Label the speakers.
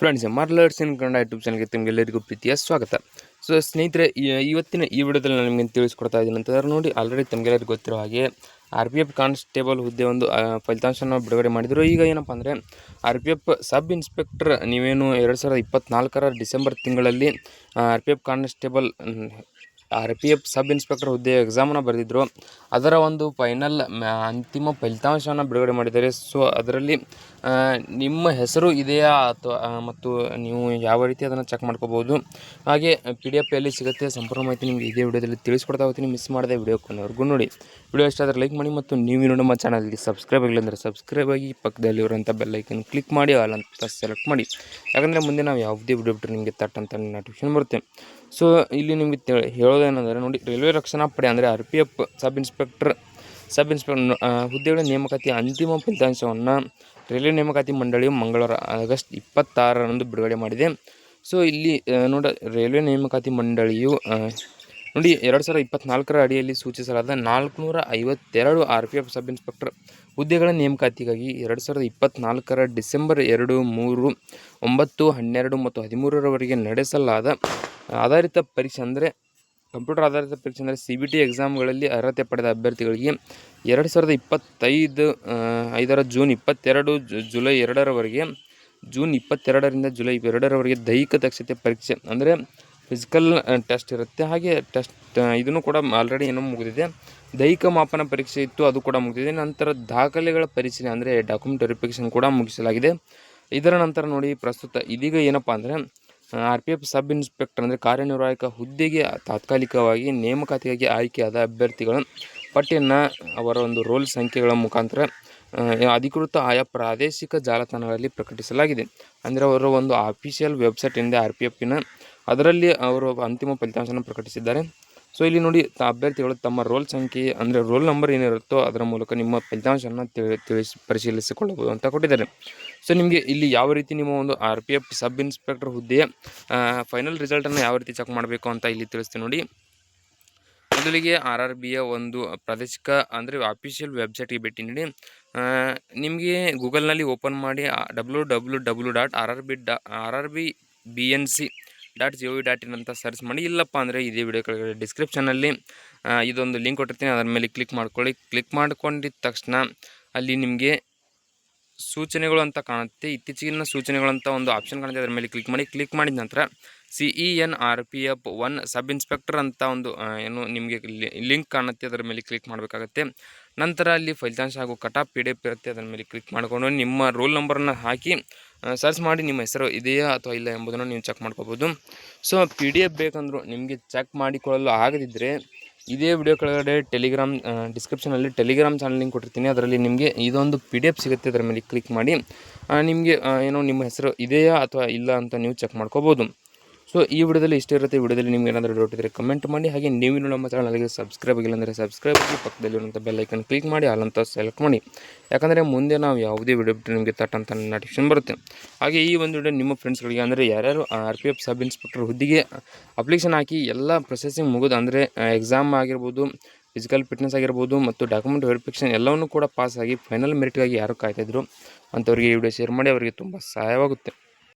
Speaker 1: Friends ಮಾರ್ಲರ್ಸ್ in Kannada YouTube ಚಾನಲ್ಗೆ ತಮಗೆಲ್ಲರಿಗೂ ಪ್ರೀತಿಯ ಸ್ವಾಗತ. ಸೊ ಸ್ನೇಹಿತರೆ ಇವತ್ತಿನ ಈ ವಿಡಿಯೋದಲ್ಲಿ ನಾನು ನಿಮಗೆ ತಿಳಿಸ್ಕೊಡ್ತಾ ಇದ್ದೀನಿ ಅಂತಂದ್ರೆ ನೋಡಿ ಆಲ್ರೆಡಿ ತಮಗೆಲ್ಲರಿಗೂ ಗೊತ್ತಿರೋ ಹಾಗೆ ಆರ್ ಪಿ ಎಫ್ ಕಾನ್ಸ್ಟೇಬಲ್ ಹುದ್ದೆ ಒಂದು ಫಲಿತಾಂಶನ ಬಿಡುಗಡೆ ಮಾಡಿದರು. ಈಗ ಏನಪ್ಪ ಅಂದರೆ R P F sub inspector ನೀವೇನು ಎರಡು ಸಾವಿರದ ಇಪ್ಪತ್ನಾಲ್ಕರ ಡಿಸೆಂಬರ್ ತಿಂಗಳಲ್ಲಿ R P F constable R P F sub inspector ಹುದ್ದೆ ಎಕ್ಸಾಮನ್ನು ಬರೆದಿದ್ದರು ಅದರ ಒಂದು ಫೈನಲ್ ಅಂತಿಮ ಫಲಿತಾಂಶವನ್ನು ಬಿಡುಗಡೆ ಮಾಡಿದ್ದಾರೆ. ಸೊ ಅದರಲ್ಲಿ ನಿಮ್ಮ ಹೆಸರು ಇದೆಯಾ ಅಥವಾ ಮತ್ತು ನೀವು ಯಾವ ರೀತಿ ಅದನ್ನು ಚೆಕ್ ಮಾಡ್ಕೋಬೋದು? ಹಾಗೆ ಪಿ ಡಿ ಎಫ್ ಎಲ್ಲಿ ಸಿಗುತ್ತೆ ಸಂಪೂರ್ಣ ಮಾಹಿತಿ ನಿಮಗೆ ಇದೇ ವಿಡಿಯೋದಲ್ಲಿ ತಿಳಿಸ್ಕೊಡ್ತಾ ಹೋಗ್ತೀನಿ. ಮಿಸ್ ಮಾಡದೆ ವಿಡಿಯೋ ಕೊನೆವರೆಗೂ ನೋಡಿ. ವಿಡಿಯೋ ಇಷ್ಟ ಆದರೆ ಲೈಕ್ ಮಾಡಿ ಮತ್ತು ನೀವು ನಮ್ಮ ಚಾನಲ್ಗೆ ಸಬ್ಸ್ಕ್ರೈಬ್ ಆಗಿಲ್ಲ ಸಬ್ಸ್ಕ್ರೈಬ್ ಆಗಿ ಪಕ್ಕದಲ್ಲಿರುವಂಥ ಬೆಲ್ಲೈಕನ್ ಕ್ಲಿಕ್ ಮಾಡಿ ಆಲ್ ಅಂತ ಸೆಲೆಕ್ಟ್ ಮಾಡಿ. ಯಾಕಂದರೆ ಮುಂದೆ ನಾವು ಯಾವುದೇ ವಿಡಿಯೋ ಬಿಟ್ಟರೆ ನಿಮಗೆ ತಟ್ ಅಂತ ನೋಟಿಫಿಕೇಶನ್ ಬರುತ್ತೆ. ಸೊ ಇಲ್ಲಿ ನಿಮಗೆ ಹೇಳೋದೇನೆಂದರೆ ನೋಡಿ, ರೈಲ್ವೆ ರಕ್ಷಣಾ ಪಡೆ ಅಂದರೆ R P F sub inspector sub inspector ಹುದ್ದೆಗಳ ನೇಮಕಾತಿ ಅಂತಿಮ ಫಲಿತಾಂಶವನ್ನು ರೈಲ್ವೆ ನೇಮಕಾತಿ ಮಂಡಳಿಯು ಮಂಗಳವಾರ ಆಗಸ್ಟ್ ಇಪ್ಪತ್ತಾರರಂದು ಬಿಡುಗಡೆ ಮಾಡಿದೆ. ಸೊ, ಇಲ್ಲಿ ನೋಡ, ರೈಲ್ವೆ ನೇಮಕಾತಿ ಮಂಡಳಿಯು ನೋಡಿ, ಎರಡು ಸಾವಿರದ ಇಪ್ಪತ್ನಾಲ್ಕರ ಅಡಿಯಲ್ಲಿ ಸೂಚಿಸಲಾದ ನಾಲ್ಕುನೂರ ಐವತ್ತೆರಡು R P F sub inspector ಹುದ್ದೆಗಳ ನೇಮಕಾತಿಗಾಗಿ ಎರಡು ಸಾವಿರದ ಇಪ್ಪತ್ನಾಲ್ಕರ ಡಿಸೆಂಬರ್ ಎರಡು, ಮೂರು, ಒಂಬತ್ತು, ಹನ್ನೆರಡು ಮತ್ತು ಹದಿಮೂರರವರೆಗೆ ನಡೆಸಲಾದ ಆಧಾರಿತ ಪರೀಕ್ಷೆ ಅಂದರೆ ಕಂಪ್ಯೂಟರ್ ಆಧಾರಿತ ಪರೀಕ್ಷೆ ಅಂದರೆ ಸಿ ಬಿ ಟಿ ಎಕ್ಸಾಮ್ಗಳಲ್ಲಿ ಅರ್ಹತೆ ಪಡೆದ ಅಭ್ಯರ್ಥಿಗಳಿಗೆ ಎರಡು ಸಾವಿರದ ಇಪ್ಪತ್ತೈದು ಐದರ ಜೂನ್ ಇಪ್ಪತ್ತೆರಡು ಜುಲೈ ಎರಡರವರೆಗೆ, ಜೂನ್ ಇಪ್ಪತ್ತೆರಡರಿಂದ ಜುಲೈ ಎರಡರವರೆಗೆ ದೈಹಿಕ ದಕ್ಷತೆ ಪರೀಕ್ಷೆ ಅಂದರೆ ಫಿಸಿಕಲ್ ಟೆಸ್ಟ್ ಇರುತ್ತೆ. ಹಾಗೆ ಟೆಸ್ಟ್ ಇದನ್ನು ಕೂಡ ಆಲ್ರೆಡಿ ಏನೋ ಮುಗಿದಿದೆ. ದೈಹಿಕ ಮಾಪನ ಪರೀಕ್ಷೆ ಇತ್ತು, ಅದು ಕೂಡ ಮುಗಿದಿದೆ. ನಂತರ ದಾಖಲೆಗಳ ಪರಿಶೀಲನೆ ಅಂದರೆ ಡಾಕ್ಯುಮೆಂಟ್ ವೆರಿಫಿಕೇಷನ್ ಕೂಡ ಮುಗಿಸಲಾಗಿದೆ. ಇದರ ನಂತರ ನೋಡಿ ಪ್ರಸ್ತುತ ಇದೀಗ ಏನಪ್ಪ ಅಂದರೆ R P F sub inspector ಅಂದರೆ ಕಾರ್ಯನಿರ್ವಾಹಕ ಹುದ್ದೆಗೆ ತಾತ್ಕಾಲಿಕವಾಗಿ ನೇಮಕಾತಿಗಾಗಿ ಆಯ್ಕೆಯಾದ ಅಭ್ಯರ್ಥಿಗಳ ಪಟ್ಟಿಯನ್ನು ಅವರ ಒಂದು ರೋಲ್ ಸಂಖ್ಯೆಗಳ ಮುಖಾಂತರ ಅಧಿಕೃತ ಆಯಾ ಪ್ರಾದೇಶಿಕ ಜಾಲತಾಣಗಳಲ್ಲಿ ಪ್ರಕಟಿಸಲಾಗಿದೆ. ಅಂದರೆ ಅವರ ಒಂದು ಅಫಿಷಿಯಲ್ ವೆಬ್ಸೈಟಿಂದ ಆರ್ ಪಿ ಎಫಿನ ಅದರಲ್ಲಿ ಅವರು ಅಂತಿಮ ಫಲಿತಾಂಶವನ್ನು ಪ್ರಕಟಿಸಿದ್ದಾರೆ. ಸೊ ಇಲ್ಲಿ ನೋಡಿ ಅಭ್ಯರ್ಥಿಗಳು ತಮ್ಮ ರೋಲ್ ಸಂಖ್ಯೆ ಅಂದರೆ ರೋಲ್ ನಂಬರ್ ಏನಿರುತ್ತೋ ಅದರ ಮೂಲಕ ನಿಮ್ಮ ಫಲಿತಾಂಶವನ್ನು ತಿಳಿ ತಿಳಿಸಿ ಪರಿಶೀಲಿಸಿಕೊಳ್ಳಬಹುದು ಅಂತ ಕೊಟ್ಟಿದ್ದಾರೆ. ಸೊ ನಿಮಗೆ ಇಲ್ಲಿ ಯಾವ ರೀತಿ ನಿಮ್ಮ ಒಂದು R P F sub inspector ಹುದ್ದೆಯ ಫೈನಲ್ ರಿಸಲ್ಟನ್ನು ಯಾವ ರೀತಿ ಚೆಕ್ ಮಾಡಬೇಕು ಅಂತ ಇಲ್ಲಿ ತಿಳಿಸ್ತೀನಿ ನೋಡಿ. ಮೊದಲಿಗೆ ಆರ್ ಆರ್ ಬಿಯ ಒಂದು ಪ್ರಾದೇಶಿಕ ಅಂದರೆ ಅಫಿಷಿಯಲ್ ವೆಬ್ಸೈಟ್ಗೆ ಭೇಟಿ ನೀಡಿ. ನಿಮಗೆ ಗೂಗಲ್ನಲ್ಲಿ ಓಪನ್ ಮಾಡಿ W W W dot R R B dot R R B B N C dot G O V dot in ಅಂತ ಸರ್ಚ್ ಮಾಡಿ, ಇಲ್ಲಪ್ಪ ಅಂದರೆ ಇದೇ ವಿಡಿಯೋ ಕೆಳಗಡೆ ಡಿಸ್ಕ್ರಿಪ್ಷನಲ್ಲಿ ಇದೊಂದು ಲಿಂಕ್ ಕೊಟ್ಟಿರ್ತೀನಿ. ಅದರ ಮೇಲೆ ಕ್ಲಿಕ್ ಮಾಡ್ಕೊಳ್ಳಿ. ಕ್ಲಿಕ್ ಮಾಡ್ಕೊಂಡಿದ್ದ ತಕ್ಷಣ ಅಲ್ಲಿ ನಿಮಗೆ ಸೂಚನೆಗಳು ಅಂತ ಕಾಣುತ್ತೆ. ಇತ್ತೀಚಿನ ಸೂಚನೆಗಳಂತ ಒಂದು ಆಪ್ಷನ್ ಕಾಣುತ್ತೆ. ಅದರ ಮೇಲೆ ಕ್ಲಿಕ್ ಮಾಡಿ. ಕ್ಲಿಕ್ ಮಾಡಿದ ನಂತರ C E N R P F one sub inspector ಅಂತ ಒಂದು ಏನು ನಿಮಗೆ ಲಿಂಕ್ ಕಾಣುತ್ತೆ ಅದರ ಮೇಲೆ ಕ್ಲಿಕ್ ಮಾಡಬೇಕಾಗತ್ತೆ ನಂತರ ಅಲ್ಲಿ ಫಲಿತಾಂಶ ಹಾಗೂ ಕಟಾಪ್ ಪಿ ಡಿ ಎಫ್ ಇರುತ್ತೆ, ಅದರ ಮೇಲೆ ಕ್ಲಿಕ್ ಮಾಡಿಕೊಂಡು ನಿಮ್ಮ ರೋಲ್ ನಂಬರನ್ನು ಹಾಕಿ ಸರ್ಚ್ ಮಾಡಿ ನಿಮ್ಮ ಹೆಸರು ಇದೆಯಾ ಅಥವಾ ಇಲ್ಲ ಎಂಬುದನ್ನು ನೀವು ಚೆಕ್ ಮಾಡ್ಕೋಬೋದು. ಸೊ ಪಿ ಡಿ ಎಫ್ ಬೇಕಂದರೂ ನಿಮಗೆ ಚೆಕ್ ಮಾಡಿಕೊಳ್ಳಲು ಆಗದಿದ್ದರೆ ಇದೇ ವಿಡಿಯೋ ಕೆಳಗಡೆ ಟೆಲಿಗ್ರಾಮ್ ಡಿಸ್ಕ್ರಿಪ್ಷನಲ್ಲಿ ಟೆಲಿಗ್ರಾಮ್ ಚಾನಲ್ ಲಿಂಕ್ ಕೊಟ್ಟಿರ್ತೀನಿ. ಅದರಲ್ಲಿ ನಿಮಗೆ ಇದೊಂದು ಪಿ ಡಿ ಎಫ್ ಸಿಗುತ್ತೆ, ಅದರ ಮೇಲೆ ಕ್ಲಿಕ್ ಮಾಡಿ ನಿಮಗೆ ಏನೋ ನಿಮ್ಮ ಹೆಸರು ಇದೆಯಾ ಅಥವಾ ಇಲ್ಲ ಅಂತ ನೀವು ಚೆಕ್ ಮಾಡ್ಕೋಬೋದು. ಸೊ ಈ ವಿಡಿಯೋದಲ್ಲಿ ಇಷ್ಟ ಇರುತ್ತೆ ವಿಡಿಯೋದಲ್ಲಿ ನಿಮ್ಗೆ ಏನಾದರೂ ಡೌಟ್ ಇದ್ದರೆ ಕಮೆಂಟ್ ಮಾಡಿ. ಹಾಗೆ ನೀವು ನಮ್ಮ ಚಾನಲ್ಗೆ ಸಬ್ಸ್ಕ್ರೈಬ್ ಆಗಿಲ್ಲ ಅಂದರೆ ಸಬ್ಸ್ಕ್ರೈಬ್ ಆಗಿ ಪಕ್ಕದಲ್ಲಿರುವಂಥ ಬೆಲ್ ಐಕನ್ ಕ್ಲಿಕ್ ಮಾಡಿ ಅಲ್ಲಂತ ಸೆಲೆಕ್ಟ್ ಮಾಡಿ. ಯಾಕಂದರೆ ಮುಂದೆ ನಾವು ಯಾವುದೇ ವಿಡಿಯೋ ಬಿಟ್ಟರೆ ನಿಮಗೆ ತಟ್ ಅಂತ ನೋಟಿಫಿಕೇಶನ್ ಬರುತ್ತೆ. ಹಾಗೆ ಈ ಒಂದು ವಿಡಿಯೋ ನಿಮ್ಮ ಫ್ರೆಂಡ್ಸ್ಗಳಿಗೆ ಅಂದರೆ ಯಾರ್ಯಾರು R P F sub inspector ಹುದ್ದೆಗೆ ಅಪ್ಲಿಕೇಶನ್ ಹಾಕಿ ಎಲ್ಲ ಪ್ರೊಸೆಸಿಂಗ್ ಮುಗಿದು ಅಂದರೆ ಎಕ್ಸಾಮ್ ಆಗಿರ್ಬೋದು ಫಿಸಿಕಲ್ ಫಿಟ್ನೆಸ್ ಆಗಿರ್ಬೋದು ಮತ್ತು ಡಾಕ್ಯುಮೆಂಟ್ ವೆರಿಫಿಕೇಷನ್ ಎಲ್ಲವನ್ನೂ ಕೂಡ ಪಾಸ್ ಆಗಿ ಫೈನಲ್ ಮೆರಿಟ್ಗಾಗಿ ಯಾರು ಕಾಯ್ತಾಯಿದ್ರು ಅಂಥವ್ರಿಗೆ ಈ ವಿಡಿಯೋ ಶೇರ್ ಮಾಡಿ, ಅವರಿಗೆ ತುಂಬ ಸಹಾಯವಾಗುತ್ತೆ.